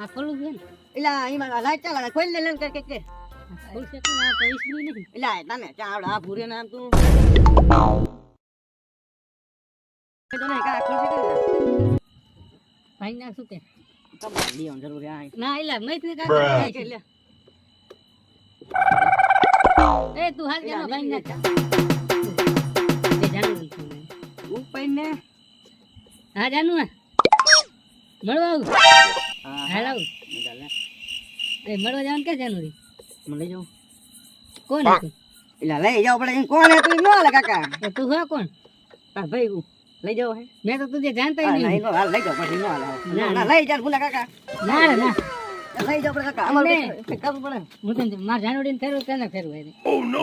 આ ખોલું છે ને. એટલે એમાં લાઈટ ચાલે ખોલી લે લે કે. કે એટલે તને ચા આ ભૂરે નામ તું. કા કે? તે ના એલા મેં તને. કાકા એ તું હાલ જાનો ભાઈ નાખ. એ જાનું નથી મેં. ઉપર ને. હા જાનું ને મળવા આવું. હાલ એ મળવા જવાનું કે જાનું રે મને લઈ જાઉં કોણ એટલે લઈ જાવ પડે કોણ હે તું નો લે કાકા તો તું હે કોણ તાર ભાઈ હું લઈ જાવ હે મેં તો તુજે જાણતા નહીં નહીં હાલ લઈ જાવ પછી નો ના, ના લઈ જાવ ભૂલા કાકા ના રે ના લઈ જાવ પડે કાકા અમારે પડે હું તને માર જાનુડીને ફેરવું તને ફેરવું એને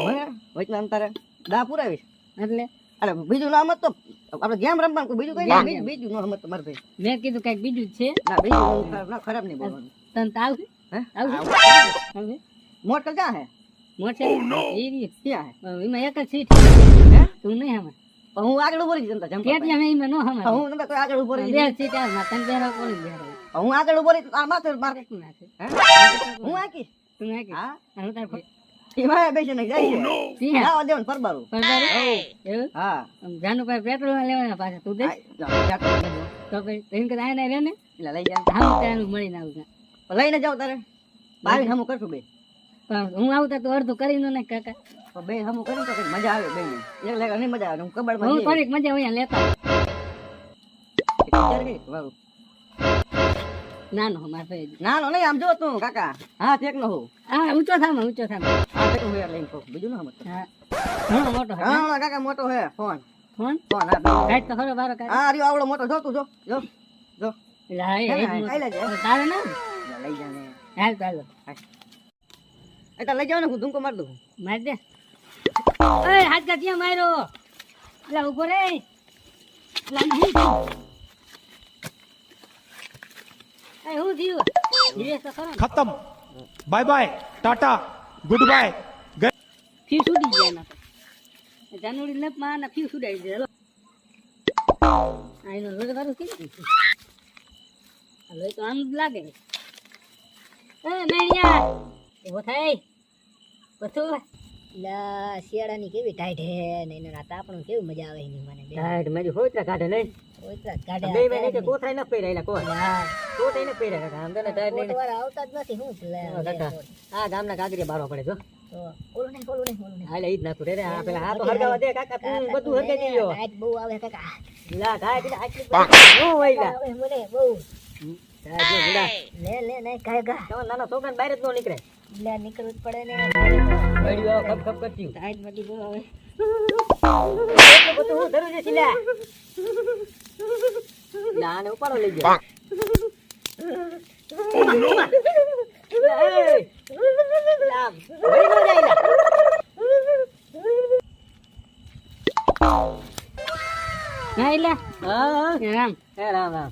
હવે વચમાં આમ તારે દા પુરાવીશ એટલે અરે બીજું ના મત તો આપણે ગેમ રમવાનું બીજું કઈ નહીં બીજું નો મત મારે ભાઈ. મેં કીધું કંઈક બીજું છે. ના બીજું ના ખરાબ નહીં બોલવાનું. તન તાવ હે? આવું. મોટલ ક્યાં હે? મોટરસાઇકલ એ રહી. ક્યાં હવે એમાં એક જ સીટ. હે? તું નહીં હમે હું આગળ ઊભો રહી જનતા જમવા કેટલી અમે એમાં નો હમે હું કોઈ આગળ ઊભો રહી બે સીટ આ માં તને બેરા કોણ બેરા હું આગળ ઊભો રહી તો આ માથે માર્કેટ નાખે હે? હું આકી તું આકી હા. હું તાર પર એમાં જાય છે. સિંહ આવા દેવાનું પરબારું હા. આમ પેટ્રોલ લેવાના પાછા તું દે. આ, જાઓ, જાતો લઈ જાઓ. તો પછી એમ કે આને રે ને. એટલે લઈ જાય હામ ત્યાં મળીને આવું લઈને જાવ તારે. બાવી હમું કરશું બે. પણ હું આવતા તો અડધું કરી નો ને કાકા. બે હમું કરી તો મજા આવે બે એક લાખ નહીં મજા આવે હું કબાડમાં હું. મજા અહીંયા લેતા. નાનો મારે ભાઈ. ના નહીં આમ જો તું કાકા. હા ઠેક નો હું હા ઊંચો થામ ઊંચો થામ હા ઠેક હોય લઈને કહું. બીજું ના મત હા. મોટો હા હા, કાકા મોટો હે. ફોન. ફોન? ફોન હા કાઈ તો ખરો બારો કાઈ હા રિયો આવડો મોટો. જો તું જો. જો. જો. હા, હે હા, મોટો. ખાઈ લેજે. તારે ના? લઈ જાને હાલ ચાલો. એ તો લઈ જાવ ને હું ધૂમકો માર દઉં. માર દે. એ હાથ કા ક્યાં માર્યો? એટલે ઊભો રે. એટલે ખતમ bye bye tata goodbye ફી સુડી ગયા ના જાનુડી લપમાં ફી સુડાઈ દે હલો આઈનો રોજ કરું કે હલો તો આમ લાગે એ મેરિયા એવો થાય પછી લા શિયાળાની કેવી ટાઈટ હે ને એના તાપણું કેવી મજા આવે એની મને ટાઈટ મેં હોઈતરા કાઢે નહીં. ઓઈતરા કાઢે બે મહિને કે ન પહેરાય લા કોઈ. હા. કોથાઈ ન કાકા આમ તો ટાઈટ નહીં. કોટવાળા આવતા જ નથી હું હા, કાકા. આ ગામના કાગરિયા બારવા પડે જો. ઓલું નહીં ઓલું નહીં ઓલું નહીં. હાલે ઈ જ નાખું રે રે. આ પેલા આ તો હરગાવા દે કાકા. તું બધું હરગાઈ દીયો ટાઈટ બહુ આવે કાકા. લા કાય આટલી બધી નો મને બહુ. કાય જો ગુડા લે લે નહીં કાકા તો નાના છોકરાને બહાર જ નો નીકળે. લે નીકળવું જ પડે ને. વળ્યો ખપ ખપ કરતી ટાઈટ બધી બહુ હવે એટલે બધું હું ધરું છે સિલા આને ઉપાડો લઈ ગયો એટલે રામ. હે રામ રામ.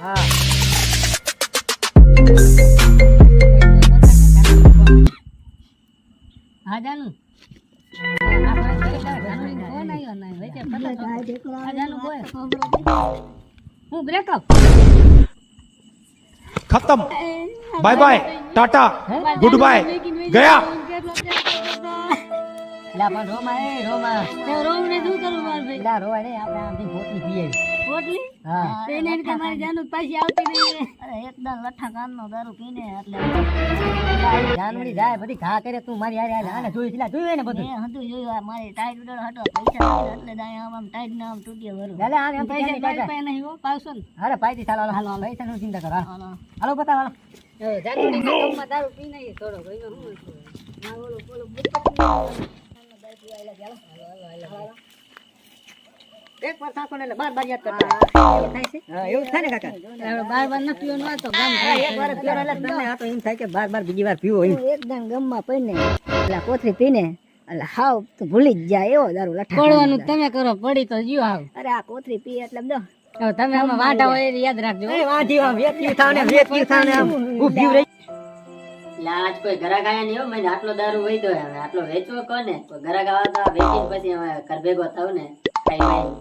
હા હા. જાનું. આ ભાઈ કઈ તારે જાનુડીનો ફોન એલા પણ રોમા એ રોમા. રોમને શું કરું માર ભાઈ? એલા રોવા નહીં આપણે આમથી પીએ. પોટલી હા. તેને એમ કે પાછી આવતી નહીં અરે એકદમ લઠ્ઠા કાનનો દારૂ પીને એટલે જાનવડી જાય બધી ઘા કરે તું મારી હારે હાલે આને જોઈ છેલા જોયું ને બધું? હતું જોયું મારી ટાઈટ ઉડાડ હટવા પૈસા એટલે દાય આમ આમ ટાઈટ ને આમ તૂટ્યો વરું. લે લે આને આમ પૈસા પૈસા પાસે નહીં હો પાવસો ને. અરે પાઈતી ચાલો હાલો. પૈસા નું ચિંતા કરો હાલો. બતાવ હાલો. દારૂ થોડો ભાઈ હું? ના એક વાર ને એટલે બાર બાર યાદ કરતા થાય છે? હા એવું થાય ને કાકા? બાર બાર ન પીવાનું હોય તો ગામ હા, એક વાર જ એટલે તમને આ તો એમ થાય કે બાર બાર બીજી વાર પીવો એમ. હું ગમમાં પડીને. એટલે કોથરી પીને એટલે હાવ તો ભૂલી જ જાય એવો દારૂ લઠા પડવાનું તમે કરો પડી તો જીવ આવ અરે આ કોથરી પી એટલે બધો તમે આમાં વાંટા હોય એ યાદ રાખજો. થાવ ને થાવ ને રહી આજ કોઈ ઘરાક આયા નહીં મને આટલો દારૂ વહી હવે આટલો વેચવો કોને? કોઈ ઘરાક આવા તો વેચીને પછી હવે ઘર ભેગો થાવ ને ખાઈ વાઈ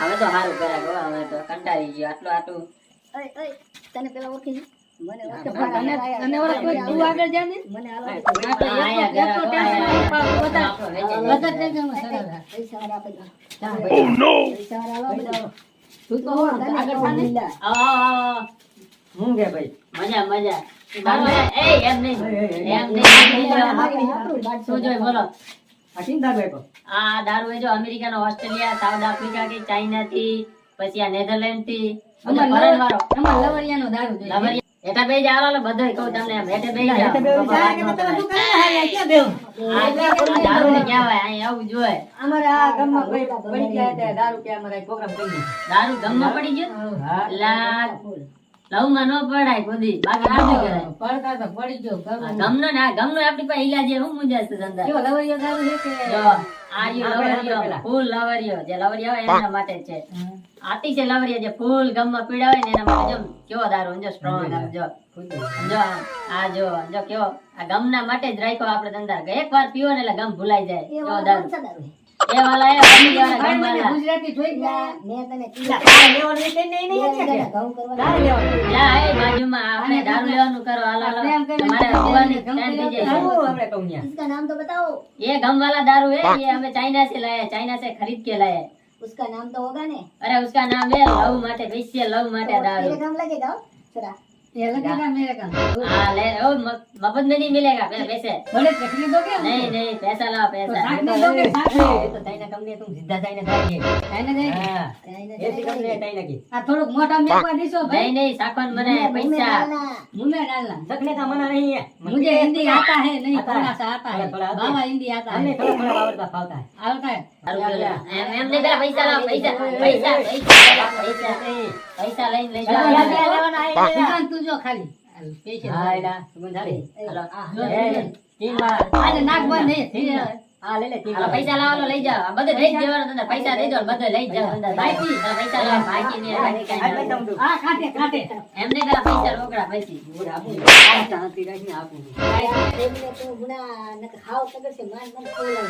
હવે તો સારું ઘરાક હો હવે તો કંટાળી ગયો આટલું આટલું. ઓય ઓય તને પેલા ઓળખી છે? મને તું દો. તું તો હું કે ભાઈ? મજા મજા. આ દારૂ જો અમેરિકા નો ઓસ્ટ્રેલિયા સાઉથ આફ્રિકા કે ચાઇના થી પછી આ નેધરલેન્ડથી બધો લવરિયાનો દારૂ જોઈએ લવરિયા હેઠા બેસી જાઓ કહું તમને બેવું આ આ દારૂ ને કહેવાય અહીં આવું જોઈએ અમારે આ ગામમાં પડી પડી ગયા દારૂ કે અમારે પ્રોગ્રામ કરી દારૂ ગમમાં પડી ગયો લા લવમાં ન પડાય કોઈ બાકી આડું કરાય પડતા તો પડી ગયો ગમનો ને આ ગમનો આપણી પાસે ઈલાજ છે. હું મુંજાશ છે ધંધા. કેવો લવરિયો દારૂ છે કે? જો આ રહ્યો લવરિયો. ફૂલ લવરિયો. જે લવરિયો આવે એના માટે જ છે. આતી છે લવરિયો જે ફૂલ ગમમાં પીડા હોય ને એના માટે જો કેવો દારૂ? જો સ્ટ્રોંગ આમ જો. જો આ જો જો કેવો? આ ગમના માટે જ રાખ્યો આપણે ધંધા. એક વાર પીવો ને એટલે ગમ ભૂલાઈ જાય. છે દારૂ? એ વાલા એ અમીર વાળા ભાઈ ગમ મને વાળા ગુજરાતી જોઈ ગયા મેં તને લા, કીધું. તારે લેવાનું એ કઈ નહીં, નહીં, બે નહીં, હજાર નહીં. ઘઉં કરવાના. તારે લેવાનું. લા એ બાજુમાં આપણે દારૂ લેવાનું કરો હાલો હાલો પ્રેમ કરીને તમારે પીવાની ટાઈમ થઈ જાય આવું આપણે કહું ત્યાં. इसका नाम तो बताओ ये गम वाला दारू है ये हमें चाइना से लाया है चाइना से खरीद के लाया है उसका नाम तो होगा ने अरे उसका नाम है लव माटे वैश्य लव माटे तो दारू तेरे काम लगेगा हो? ये लगा ना मेरे का हां ले ओ मफत में नहीं मिलेगा पैसे बड़े चकरी दोगे नहीं नहीं पैसा लाओ पैसा साथ में दोगे साथ में ये तो तैना कंपनी तुम जिद्दा तैना खाएंगे तैना दे हां ऐसी कंपनी तैना की आ थोड़ो मोटा मेकवा दीसो भाई नहीं नहीं साकन मने पैसा मुने डालना सकने का मना नहीं है मुझे हिंदी आता है नहीं थोड़ा सा आता है बाबा हिंदी आता है हमें थोड़ा थोड़ा आवड़ता फावता है आवड़ता है एम एम ने पैसा लाओ पैसा पैसा पैसा पैसा પૈસા લઈને લઈ જાવ તું જો ખાલી. હા એલા સુગંધારી હાલો. નાક બંધ હા. લે લે પૈસા લાવવાનો લઈ જાવ આ બધે લઈ દેવાનો તને. પૈસા દઈ દો બધે લઈ જાવ બાકી. પૈસા લાવ બાકી ને આ કાટે કાટે. એમને પેલા પૈસા રોકડા પછી આપું. શાંતિ રાખીને આપું. એમને તું ગુના નક ખાવ તગર છે માન મન ખોલાવ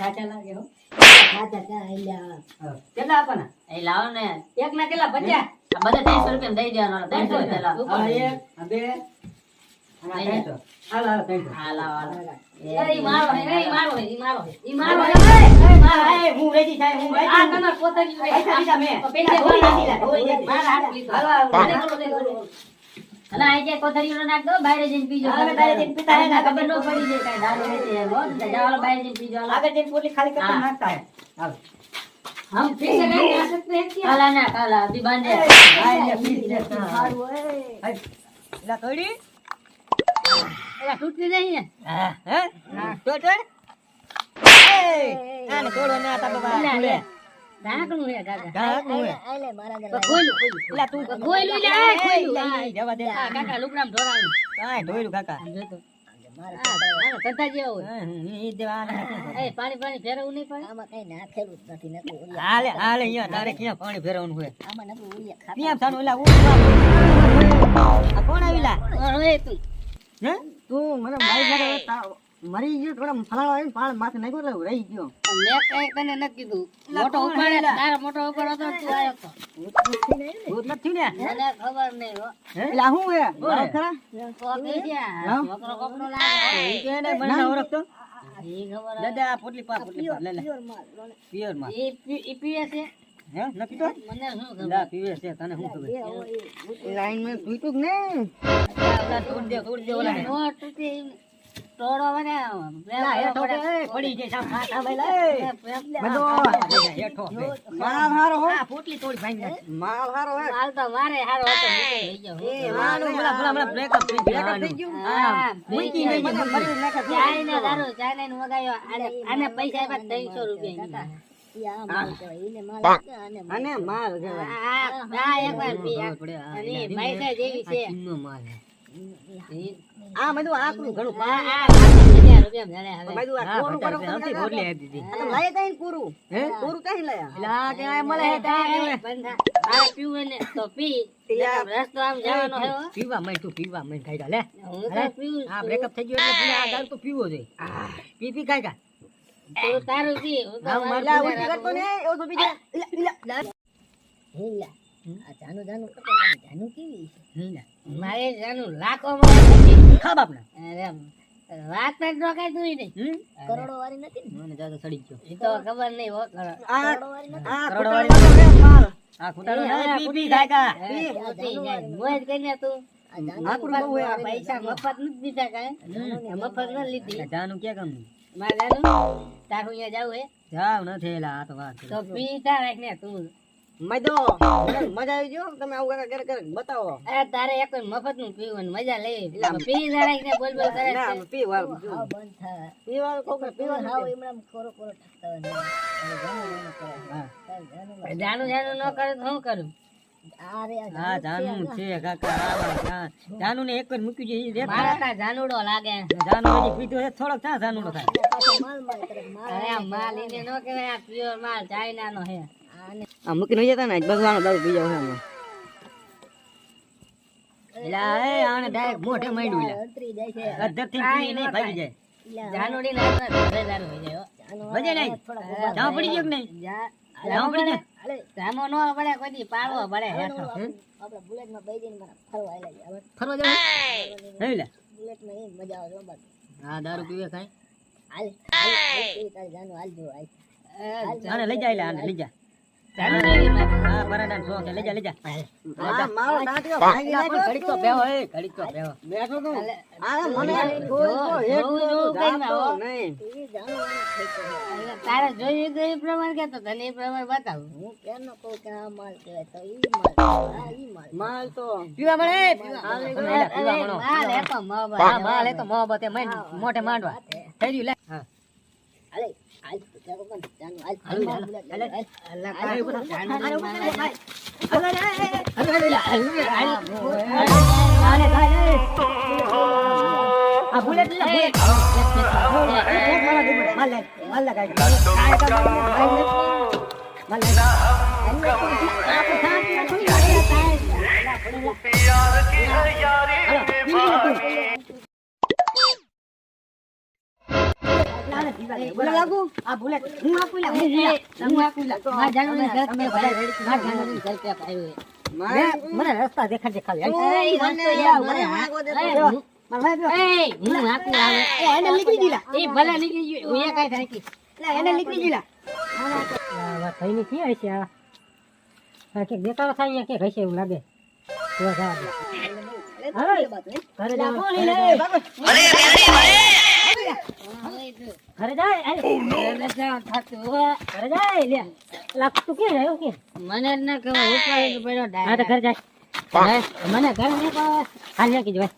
સાચા લાગે હો. સાચા કા આલ્યા કેટલા આપના એ લાવો ને. એક ના કેટલા પચ્યા બધા ત્રીસો રૂપિયા દઈ દેવાનો ત્રણસો રૂપિયા એક બે હાલ હાલ ત્રણસો. હાલ. હાલ એ મારો એ મારો એ મારો એ મારો એ હું. રેડી થાય હું આ તમાર પોતાની પૈસા દીધા. મેં પેલા મારા હાથ લીધો. હાલ હાલ. આને કરો, આને કરો. અને આ જે કોથળીનો નાખ દો બહાર જઈને પીજો હા, બહાર જઈને પીતા હે ને, ખબર ન પડી જાય કાંઈ દારૂ વેચે એમ. હો, તો જાઓ હાલો બહાર જઈને પીજો હાલો. આગળ જઈને પોટલી ખાલી કરતા હા. નાખતા હે. હાલો. हम पैसे लेके आ सकते हैं क्या કાલા ના કાલા અભી બાંધે હા, એટલે please, yes, હા. हारू ए હાલ. એલા, તોડી? एला टूटती नहीं है હા, હે? તોડ, તોડ. એ, આને તોડો ને આ તારા બાબા. લે, લે. પાણી હે કાકા ઢાંકણું હે. આલે મારા ઘરે ખોઈલું ખોઈલું તું ખોઈલું મને મરી ગયો થોડા ફલાણો આવીને પાણ માથે નાખ્યો એટલે રહી ગયો. મેં કઈ તને નથી કીધું. મોટો ઉપાડે તારો મોટો ઉપાડો તો તું આવ્યો તો. ભૂત નથી ને મને ખબર નહીં હો. એટલે હું? હે? લાવ ખરા? તો દે હા? છોકરો કપડો લાવે ઈ કે ને મને ઓળખતો? દાદા, પોટલી પા, પોટલી પા, લે, લે. પિયરમાં. ઈ પી- પીએ છે? હે? ન તો મને શું ખબર? લા, પીવે છે, તને શું ખબર? લાઈનમાં પીતું ને. તોડ દે, તોડ દે, ઓલા નો. તૂટે ઈ- ટોળો મને. પડે. જાય સામ, હેઠો માલ હારો હો. પોટલી તોડી ભાંગી માલ હારો હે. માલ તો મારે હારો હતો. મૂકી લઈ જાઓ. એ, માનું ભલા, ભલા, ભલા breakup થઈ ગયું. હા, મૂકી નહીં, મને મૂકી નાખે. ચાઈને દારૂ, ચાઈને નું આને- આને પૈસા આપ્યા રૂપિયા. અને માલ આ પી. આ. અને જેવી છે. માલ. આ બધું આકરું ઘણું આ આ પીવું જોઈએ પી પી ખાઈ તારું પી જાનું જાનું જાનું કેવી છે? મારે જાનું લાખો. ખા બાપના. વાત જ ન કાંઈ તું નહીં. કરોડો વાળી નથી મને જાતો સડી ગયો. ઈ તો ખબર નહીં હો કરોડો વાળી નથી? કરોડો ખોટાનો હે આ ખોટાનો ના, હા, પી ખોટી પી ખાઈ જા હે, ખોટી જાય. મોજ કરીને તું. આ જાનું આકરું બહુ હે આ. પૈસા મફત નથી દીધા કાંઈ. મફત ન લીધી. જાનું ક્યાં કામનું મારે જાનું? તારું અહીંયા જાવું હે? જાવ નથી એલા આ તો વાત તો પીતા રાખ ને તું. મજો મજા આવી ગયો? તમે આવું કાકા ક્યારેક ક્યારેક બતાવો. અરે તારે એક મફતનું પીવું મજા લેવી. પી રાખ ને બોલ બોલ કરે ના પી વાર જો. હાવ બંધ થાય. પીવા હાવ એમણામ કોરો કોરો ઠકતા હોય ને. હવે જાનું જાનું કરે. હા. તારે જાનું જાનું જાનું ન કરે તો શું કરું? આ રે આ હા જાનું છે કાકા. જાનું ને એક જ મારા જાનુડો લાગે. જાનું હજી પીધો છે થોડોક ક્યાં જાનુડો થાય. માલ અરે એને ન કહેવાય આ પ્યોર માલ ચાઇના નો હે આ મૂકીને જતા ને ભગવાન દારૂ પી જાવ હે એલા એ આને ડાયરેક્ટ મોઢે માંડ્યું એલા અંતરી જાય છે. અધરથી પીને નહીં ભાગી જાય એલા જાનુડી ના ઘરે દારૂ હોય જાય વજે નહીં જામ પડી ગયો કે નહીં જા- જામ પડી જાય હાલે. જામો ન પડે કોઈ દી પાડવો પડે હેઠો આપણે બુલેટમાં બેસી જઈને મારા ફરવા છે. હવે ફરવા જાવ હે લે બુલેટમાં એ મજા આવે છે બાબા. હા દારૂ પીવે કાંઈ હાલ હાલ તારી જાનું હાલ જો હાલ. લઈ જાય લે લઈ જા હા શોખ છે મારો ભાંગી તો બેહો એ ઘડીક તો બેહો બેઠો તો. આ મને કોઈ તો એક જોવું જોવું કઈ ના હો. નહીં. એ જાનું આનું થઈ ગયું. એટલે તારે જોયું તો એ પ્રમાણે કેતો તને એ પ્રમાણે બતાવું. હું કહું કે આ માલ કહેવાય તો ઈ માલ આ ઈ માલ માલ તો. પીવા મળે પીવા તમે પીવા મળો. માલ હે તો મોહબ્બત. હા માલ એ તો મોહબ્બત એ મોઢે માંડવા. થઈ ગયું લે. હા. હાલે. હાલ બોલે લાગુ આ બુલેટ હું આપું લે હું હું આપું લા. મારા જાનુડીને ઘર તમે બધા મારા જાનુડીને ઘર ક્યાંક આવ્યું મને રસ્તા દેખા ખાલી હાલ. એ, મને. એને નીકળી ગયેલા એ ભલે નીકળી ગયું હું એ થાકી. એને નીકળી ગયેલા વાતની ક્યાં હશે આ? આ કે દેખાડો થાય અહીંયા કે હશે એવું લાગે. જવા ઘરે. જાય હો. ઘરે જાય લે. લાખ તું ક્યાં રહ્યો કે મને ના ખબર હું પડ્યો હા તો ઘરે જાય. મને ઘરે નહીં કહો હાલ જવાય